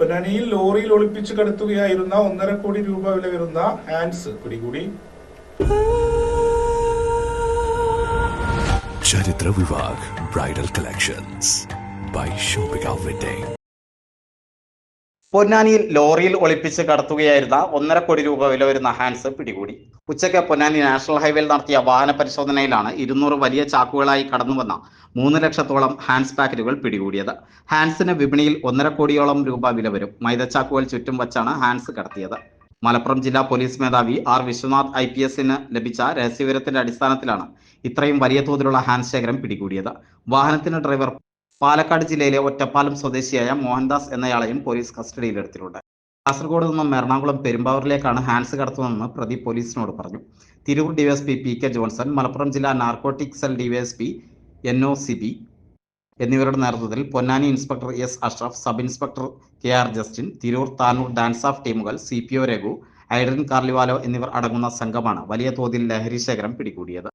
പൊന്നാനിയിൽ ലോറിയിൽ ഒളിപ്പിച്ച് കടത്തുകയായിരുന്ന ഒന്നര കോടി രൂപ വില വരുന്ന ഹാൻഡ്സ് പിടികൂടി. ചരിത്ര Vivah bridal collections. Buy shopping wedding പൊന്നാനിയിൽ ലോറിയിൽ ഒളിപ്പിച്ച് കടത്തുകയായിരുന്ന ഒന്നര കോടി രൂപ വില വരുന്ന ഹാൻസ് പിടികൂടി. ഉച്ചയ്ക്ക് പൊന്നാനി നാഷണൽ ഹൈവേയിൽ നടത്തിയ വാഹന പരിശോധനയിലാണ് ഇരുന്നൂറ് വലിയ ചാക്കുകളായി കടന്നുവന്ന മൂന്ന് ലക്ഷത്തോളം ഹാൻസ് പാക്കറ്റുകൾ പിടികൂടിയത്. ഹാൻഡ്സിന് വിപണിയിൽ ഒന്നര കോടിയോളം രൂപ വില വരും. മൈദച്ചാക്കുകൾ ചുറ്റും വച്ചാണ് ഹാൻസ് കടത്തിയത്. മലപ്പുറം ജില്ലാ പോലീസ് മേധാവി ആർ വിശ്വനാഥ് ഐ പി എസിന് ലഭിച്ച രഹസ്യവിവരത്തിന്റെ അടിസ്ഥാനത്തിലാണ് ഇത്രയും വലിയ തോതിലുള്ള ഹാൻഡ് ശേഖരം പിടികൂടിയത്. വാഹനത്തിന് ഡ്രൈവർ പാലക്കാട് ജില്ലയിലെ ഒറ്റപ്പാലം സ്വദേശിയായ മോഹൻദാസ് എന്നയാളെയും പോലീസ് കസ്റ്റഡിയിലെടുത്തിട്ടുണ്ട്. കാസർഗോഡ് നിന്നും എറണാകുളം പെരുമ്പാവൂരിലേക്കാണ് ഹാൻസ് കടത്തുന്നതെന്ന് പ്രതി പോലീസിനോട് പറഞ്ഞു. Tirur DySP P K Johnson Malappuram ജില്ലാ narcotic cell DySP N O C B എന്നിവരുടെ നേതൃത്വത്തിൽ Ponnani inspector S Ashraf sub inspector K R Justin Tirur Tanur DANSAF ടീമുകൾ C P O Raghu Aidan കാർലിവാലോ എന്നിവർ അടങ്ങുന്ന സംഘമാണ് വലിയ തോതിൽ ലഹരി ശേഖരം പിടികൂടിയത്.